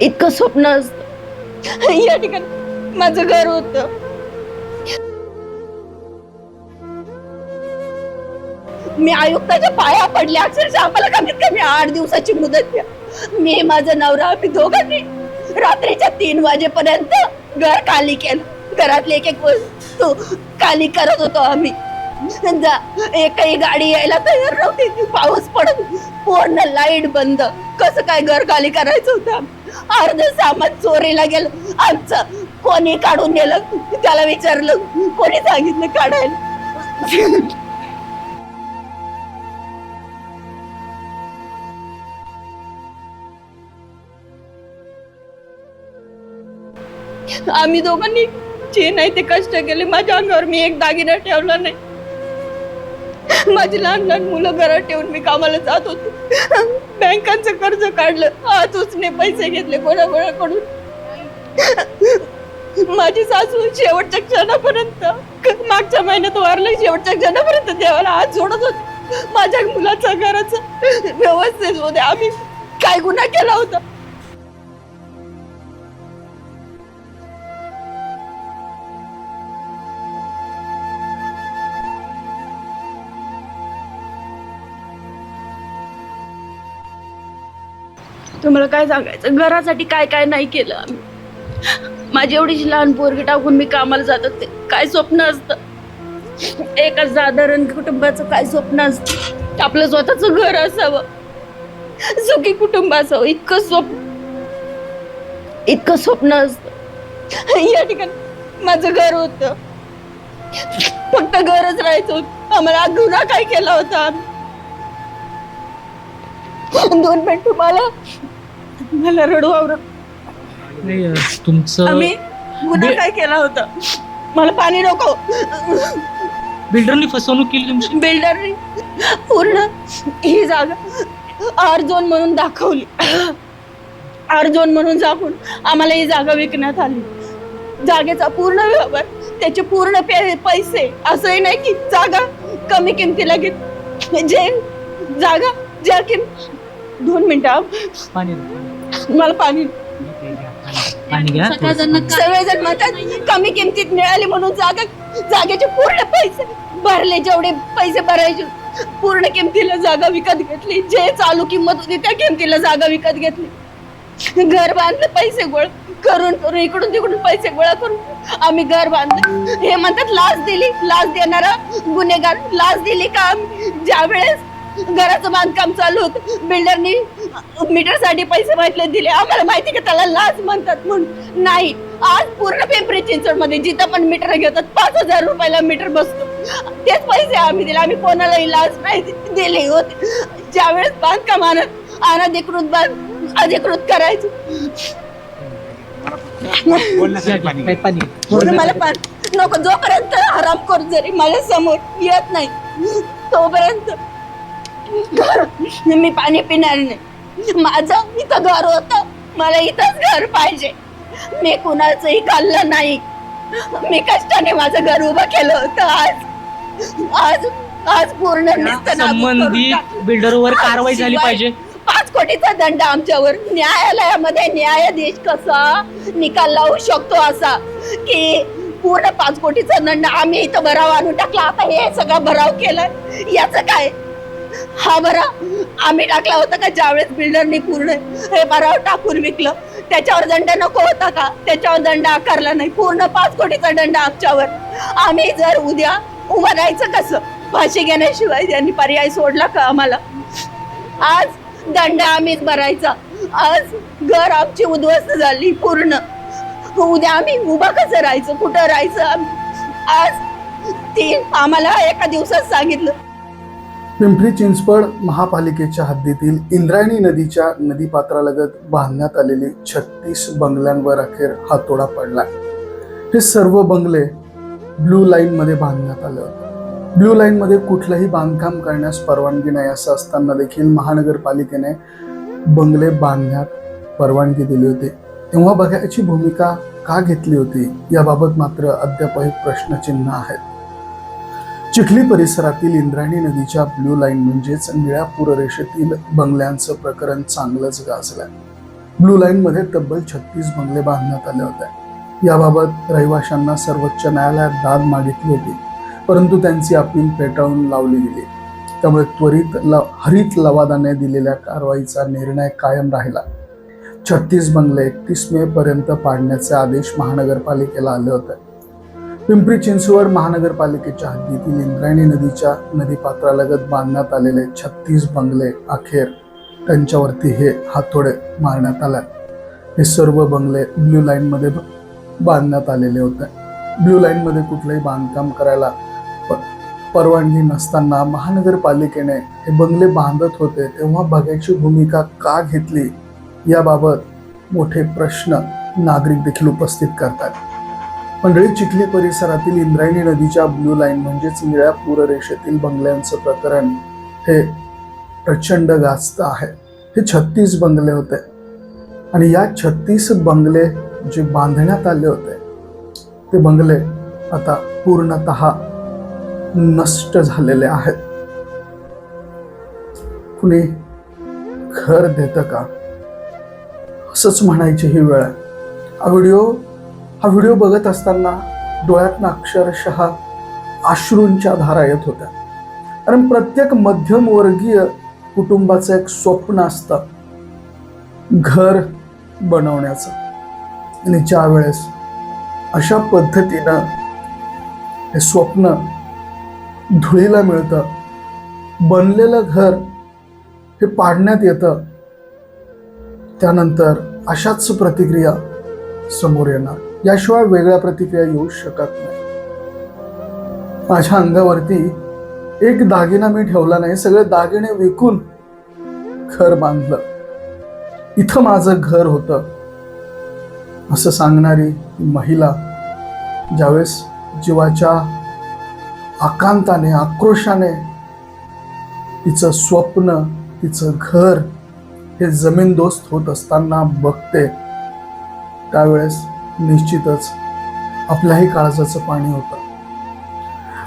इतकं स्वप्न असत. या ठिकाणी माझं घर होत. मी आयुक्ताच्या पाया पडले. अक्षरशः आम्हाला कमीत कमी आठ दिवसाची मुदत द्या. मी माझं नवरा आम्ही दोघांनी रात्रीच्या तीन वाजेपर्यंत घर खाली केलं. घरातली एक एक वस्तू खाली करत होतो आम्ही. एकही गाडी यायला तयार नव्हती. पाऊस पडत पूर्ण लाइट बंद. कसं काय घर खाली करायचं होतं अर्ध सामान चोरीला गेलं. आमचं कोणी काढून नेलं? त्याला विचारलं. कोणी सांगितलं काढायला? आम्ही दोघांनी जे नाही ते कष्ट केले. माझ्या अंगावर मी एक दागिना ठेवला नाही. माझी लहान लहान मुलं घरात ठेवून मी कामाला जात होते. बँकांचं कर्ज काढलं. आज उसने पैसे घेतले कोणाकोणाकडून? माझी सासू शेवटच्या क्षणापर्यंत मागच्या महिन्यात वारलं शेवटच्या क्षणापर्यंत देवाला हात जोडत होते. माझ्या मुलाचं घराचं व्यवस्थित होते आम्ही काय गुन्हा केला होता? तुम्हाला काय सांगायचं? घरासाठी काय काय नाही केलं आम्ही. माझी एवढीशी लहान पोरगी टाकून मी कामाला जात ते काय स्वप्न असतं? एका साधारण कुटुंबाचं काय स्वप्न असतं? आपलं स्वतःच घर असावं. सुखी कुटुंब असावं. इतकं स्वप्न. इतकं स्वप्न असत. या ठिकाणी माझं घर होत. फक्त घरच राहायचं आम्हाला गुन्हा काय केला होता आम्ही? दोन मिनिट तुम्हाला मला रडू आवरत नाही अ, तुमचं आम्ही गुन्हा काय केला होता? मला पाणी नको. बिल्डरनी फसवणूक केली तुमची? बिल्डरने पूर्ण ही जागा आर झोन म्हणून दाखवली. आर झोन म्हणून दाखवून आम्हाला ही जागा विकण्यात आली. जागेचा पूर्ण व्यवहार त्याचे पूर्ण पे- पैसे असंही नाही की जागा कमी किमतीला घेत जे जागा ज्या किम दोन मिनिटं पाणी. मला पाणी. पाणी घ्या. थोडंसं. सगळेजण म्हणतात कमी किमतीत मिळाली म्हणून जागा जागेचे पूर्ण पैसे भरले जेवढे पैसे भरायचे पूर्ण किमतीला जागा विकत घेतली. जे चालू किंमत होती त्या किमतीला जागा विकत घेतली. घर बांधलं पैसे गोळा करून करून इकडून तिकडून पैसे गोळा करून आम्ही घर बांधलं. हे म्हणतात लाच दिली लाच देणारा गुन्हेगार लाच दिली का ज्या वेळेस घराचं बांधकाम चालू होतं. बिल्डरनी मीटरसाठी पैसे मागितले दिले. आम्हाला माहिती का त्याला लाच म्हणतात म्हणून? नाही. आज पूर्ण पिंपरी चिंचवडमध्ये जिथं पण मीटर घेतात पाच हजार रुपयाला मीटर बसतो. तेच पैसे आम्ही दिले. आम्ही कोणालाही लाच नाही दिले होते. ज्यावेळेस बांधकाम आणत अनधिकृत बांध अधिकृत करायचं. मला पण नको. जोपर्यंत हरामखोर जरी माझ्यासमोर येत नाही तोपर्यंत मी पाणी पिणार नाही. माझं इथं घर होत. मला इथंच घर पाहिजे. मी कुणाचंही खाल्लं नाही. मी कष्टाने माझं घर उभं केलं होतं आज. आज आज पूर्ण संबंधित. बिल्डरवर कारवाई झाली पाहिजे. पाच कोटीचा दंड आमच्यावर न्यायालयामध्ये न्यायाधीश कसा निकाल लावू शकतो असा? की पूर्ण पाच कोटीचा दंड आम्ही इथं भराव आणून टाकला. आता हे सगळा भराव केलाय याचं काय? हा बरा. आम्ही टाकला होता का? ज्यावेळेस बिल्डरनी पूर्ण हे बरा टाकून विकलं. त्याच्यावर दंड नको होता का? त्याच्यावर दंड आकारला नाही. पूर्ण पाच कोटीचा दंड आमच्यावर. आम्ही जर उद्या उभं राहायचं कसं? फाशी घेण्याशिवाय त्यांनी पर्याय सोडला का आम्हाला? आज दंड आम्हीच भरायचा. आज घर आमची उद्ध्वस्त झाली पूर्ण. उद्या आम्ही उभं कसं राहायचं? कुठं राहायचं? आम्ही? आज ती आम्हाला एका दिवसात सांगितलं. पिंपरी चिंचवड महापालिकेच्या हद्दीतील इंद्रायणी नदीच्या नदीपात्रालगत बांधण्यात आलेले छत्तीस बंगल्यांवर अखेर हातोडा पडला. हे सर्व बंगले ब्लू लाईनमध्ये बांधण्यात आले होते. ब्लू लाईनमध्ये कुठलंही बांधकाम करण्यास परवानगी नाही असं असताना देखील महानगरपालिकेने बंगले बांधण्यात परवानगी दिली होती. तेव्हा बघायची भूमिका का घेतली होती? याबाबत मात्र अद्यापही प्रश्नचिन्ह आहेत चिखली परिसरातील इंद्रायणी नदीच्या ब्लू लाईन म्हणजेच निळ्या पूररेषेतील बंगल्यांचं प्रकरण चांगलंच गाजलंय. ब्लू लाईन मध्ये तब्बल छत्तीस बंगले बांधण्यात आले होते. याबाबत रहिवाशांना सर्वोच्च न्यायालयात दाद मागितली होती परंतु त्यांची अपील फेटाळून लावली गेली. त्यामुळे त्वरित लव हरित लवादाने दिलेल्या कारवाईचा निर्णय कायम राहिला. छत्तीस बंगले एकतीस मे पर्यंत पाडण्याचे आदेश महानगरपालिकेला आले होते. पिंपरी चिंचवड महानगरपालिकेच्या हद्दीतील इंद्रायणी नदीच्या नदीपात्रालगत बांधण्यात आलेले छत्तीस बंगले अखेर त्यांच्यावरती हे हातोडे मारण्यात आले. हे सर्व बंगले ब्ल्यू लाईनमध्ये बांधण्यात आलेले होते. ब्ल्यू लाईनमध्ये कुठलंही बांधकाम करायला परवानगी नसताना महानगरपालिकेने हे बंगले बांधत होते. तेव्हा बघायची भूमिका का घेतली? याबाबत मोठे प्रश्न नागरिक देखील उपस्थित करतात. मंडळी चिखली परिसरातील इंद्रायणी नदीच्या ब्लू लाईन म्हणजेच निळ्या पूररेषेतील बंगल्यांचं प्रकरण हे प्रचंड गाजत आहे. हे छत्तीस बंगले होते. आणि या छत्तीस बंगले जे बांधण्यात आले होते ते बंगले आता पूर्णत नष्ट झालेले आहेत. कुणी घर देतं का? असंच म्हणायची ही वेळ आहे. हा व्हिडिओ हा व्हिडिओ बघत असताना डोळ्यातनं अक्षरशः अश्रूंच्या धारा येत होत्या. कारण प्रत्येक मध्यमवर्गीय कुटुंबाचं एक स्वप्न असतं घर बनवण्याचं. आणि ज्या वेळेस अशा पद्धतीनं हे स्वप्न धुळीला मिळतं बनलेलं घर हे पाडण्यात येतं त्यानंतर अशाच प्रतिक्रिया समोर येणार. याशिवाय वेगळ्या प्रतिक्रिया येऊ शकत नाही. माझ्या अंगावरती एक दागिना मी ठेवला नाही सगळे दागिने विकून घर बांधलं. इथं माझं घर होतं. असं सांगणारी महिला ज्यावेळेस जीवाच्या आकांताने आक्रोशाने तिचं स्वप्न तिचं घर हे जमीनदोस्त होत असताना बघते त्यावेळेस निश्चितच आपल्याही काळजाचं पाणी होतं.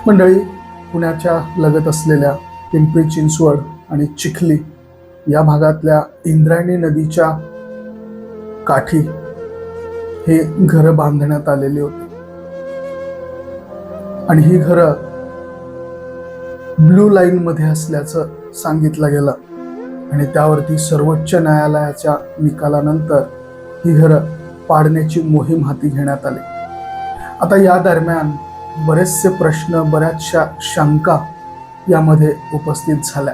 मंडळी पुण्याच्या लगत असलेल्या पिंपरी चिंचवड आणि चिखली या भागातल्या इंद्रायणी नदीच्या काठी हे घरं बांधण्यात आलेली होती. आणि ही घरं ब्लू लाईन मध्ये असल्याचं सांगितलं गेलं. आणि त्यावरती सर्वोच्च न्यायालयाच्या निकालानंतर ही घरं पाडण्याची मोहीम हाती घेण्यात आली. आता या दरम्यान बरेचसे प्रश्न बऱ्याचशा शंका यामध्ये उपस्थित झाल्या.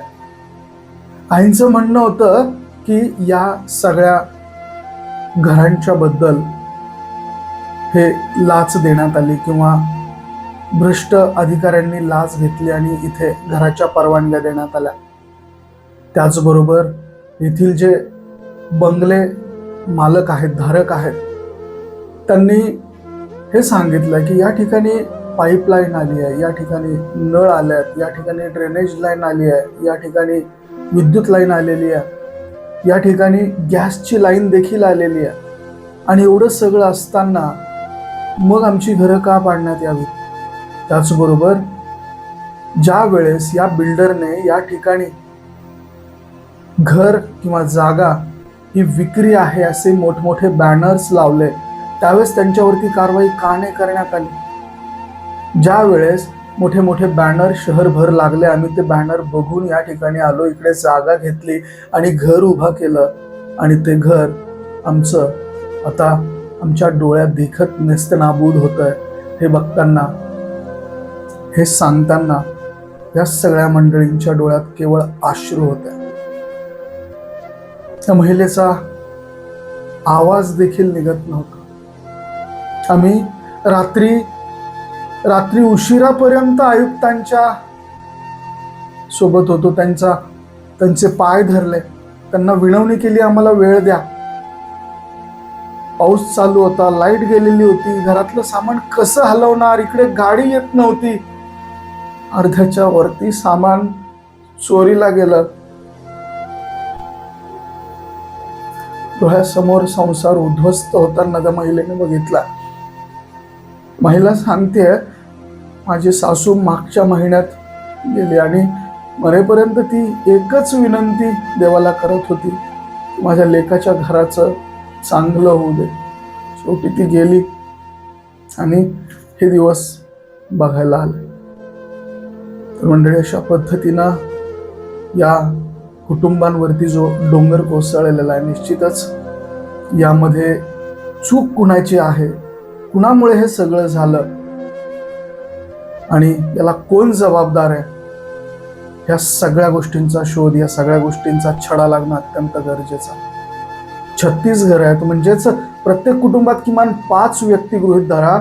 आईंचं म्हणणं होतं की या सगळ्या घरांच्या बद्दल हे लाच देण्यात आली किंवा भ्रष्ट अधिकाऱ्यांनी लाच घेतली आणि इथे घराच्या परवानग्या देण्यात आल्या. त्याचबरोबर येथील जे बंगले मालक आहेत धारक आहेत. त्यांनी हे सांगितलं की या ठिकाणी पाईपलाईन आली आहे या ठिकाणी नळ आले आहेत या ठिकाणी ड्रेनेज लाईन आली आहे या ठिकाणी विद्युत लाईन आलेली आहे. या ठिकाणी गॅसची लाईन देखील आलेली आहे. आणि एवढं सगळं असताना मग आमची घरं का पाडण्यात यावी त्याचबरोबर ज्या वेळेस या बिल्डरने या ठिकाणी घर किंवा जागा ही विक्री आहे असे मोठमोठे बॅनर्स लावले. त्यावेळेस त्यांच्यावरती कारवाई का नाही करण्यात आली? ज्या वेळेस मोठे मोठे बॅनर शहरभर लागले आम्ही ते बॅनर बघून या ठिकाणी आलो इकडे जागा घेतली आणि घर उभा केलं. आणि ते घर आमचं आता आमच्या डोळ्यात देखत नेस्तनाबूद होत आहे हे बघताना हे सांगताना या सगळ्या मंडळींच्या डोळ्यात केवळ आश्रू होते. त्या महिलेचा आवाज देखील निघत नव्हता. आम्ही रात्री रात्री उशिरापर्यंत आयुक्तांच्या सोबत होतो. त्यांचा त्यांचे पाय धरले. त्यांना विनवणी केली आम्हाला वेळ द्या. पाऊस चालू होता लाइट गेलेली होती. घरातलं सामान कसं हलवणार? इकडे गाडी येत नव्हती. अर्ध्याच्या वरती सामान चोरीला गेलं. डोळ्यासमोर संसार उद्ध्वस्त होताना त्या महिलेने बघितला. महिला सांगते माझी सासू मागच्या महिन्यात गेली आणि मरेपर्यंत ती एकच विनंती देवाला करत होती माझ्या लेकाच्या घराचं चांगलं होऊ दे. शेवटी ती गेली आणि हे दिवस बघायला आले. तर मंडळी अशा पद्धतीनं या कुटुंबांवरती जो डोंगर कोसळलेला आहे निश्चितच यामध्ये चूक कुणाची आहे कुणामुळे हे सगळं झालं आणि याला कोण जबाबदार आहे ह्या सगळ्या गोष्टींचा शोध या सगळ्या गोष्टींचा छडा लागणं अत्यंत गरजेचं आहे. छत्तीस घर आहेत म्हणजेच प्रत्येक कुटुंबात किमान पाच व्यक्ती गृहित धरा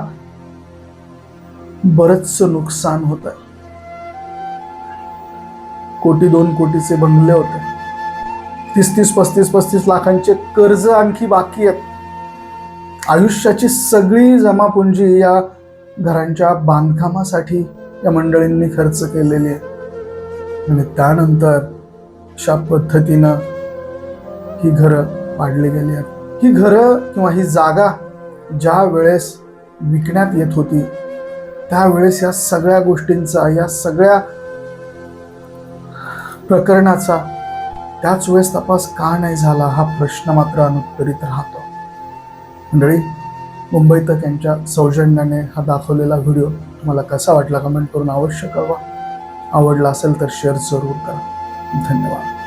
बरंच नुकसान होत आहे कोटी दोन कोटीचे बंगले होते. तीस तीस पस्तीस पस्तीस लाखांचे कर्ज आणखी बाकी आहेत. आयुष्याची सगळी जमापुंजी या घरांच्या बांधकामासाठी या मंडळींनी खर्च केलेली आहे. आणि त्यानंतर अशा पद्धतीनं ही घरं पाडली गेली आहेत. ही घरं किंवा ही जागा ज्या वेळेस विकण्यात येत होती त्यावेळेस या सगळ्या गोष्टींचा या सगळ्या प्रकरणाचा त्याच वेळेस तपास का नाही झाला हा प्रश्न मात्र अनुत्तरित राहतो. मंडळी मुंबईत त्यांच्या सौजन्याने हा दाखवलेला व्हिडिओ तुम्हाला कसा वाटला कमेंट करून अवश्य कळवा. आवडला असेल तर शेअर जरूर करा. धन्यवाद.